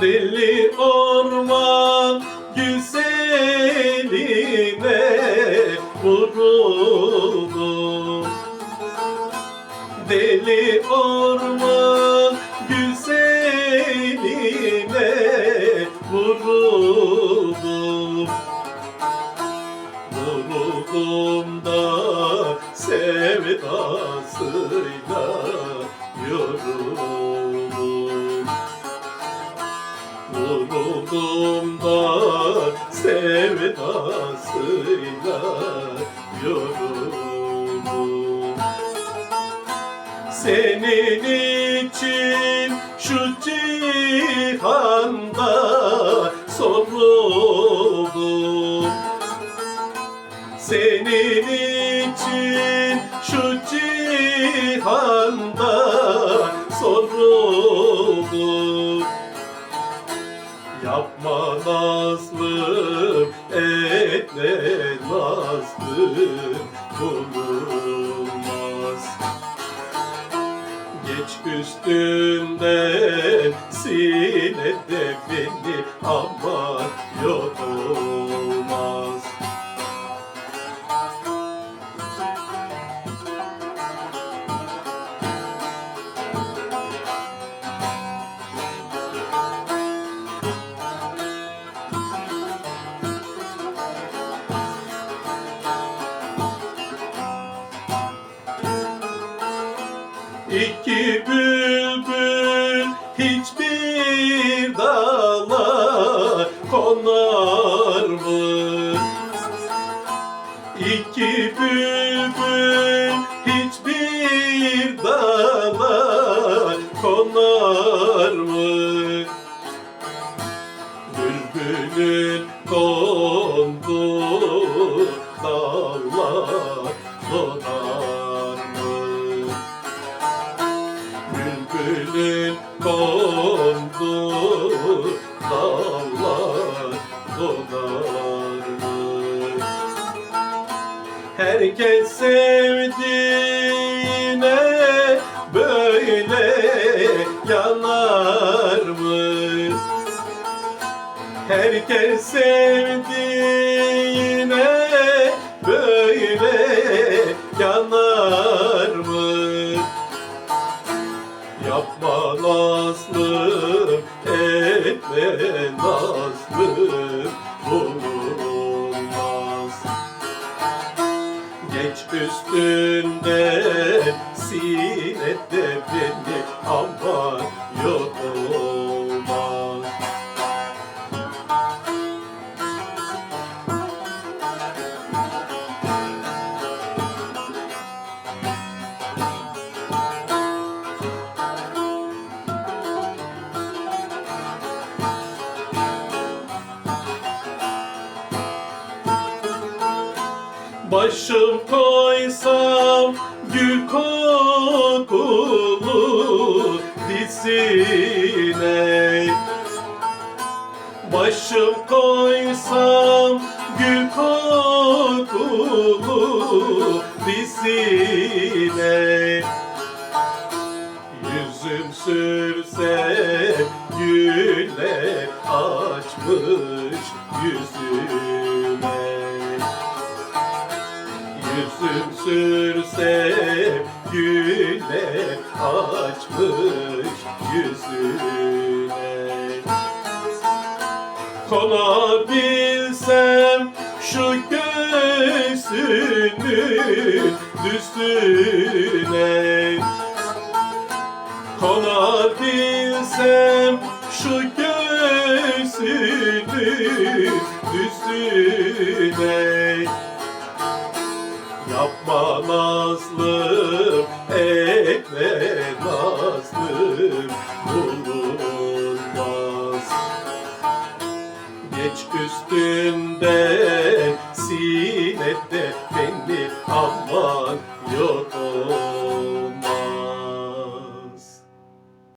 Deli orman güzeline vuruldum Deli orman güzeline vuruldum Vuruldum da sevdasıyla yoruldum Vuruldum da sevdasıyla yoruldum Senin için şu cihanda soruldum senin için şu cihanda nazlım bulunmaz Geç üstünden sile de beni ama bülbül hiçbir dala konar mı? Bülbülün konduğu dallar konar mı? Bülbülün konduğu dallar Herkes sevdiğine böyle yanar mı? Herkes sevdiğine böyle yanar mı? Yapma nazlım, etme nazlım, bulunmaz. Geç üstünden Başım koysam gül kokulu dizine. Başım koysam gül kokulu dizine. Yüzüm sürse güle açmış yüzüme Yüzüm sürse güle açmış yüzüne. Konabilsem şu göğsünün üstüne Konabilsem şu göğsünün üstüne Yapma nazlım,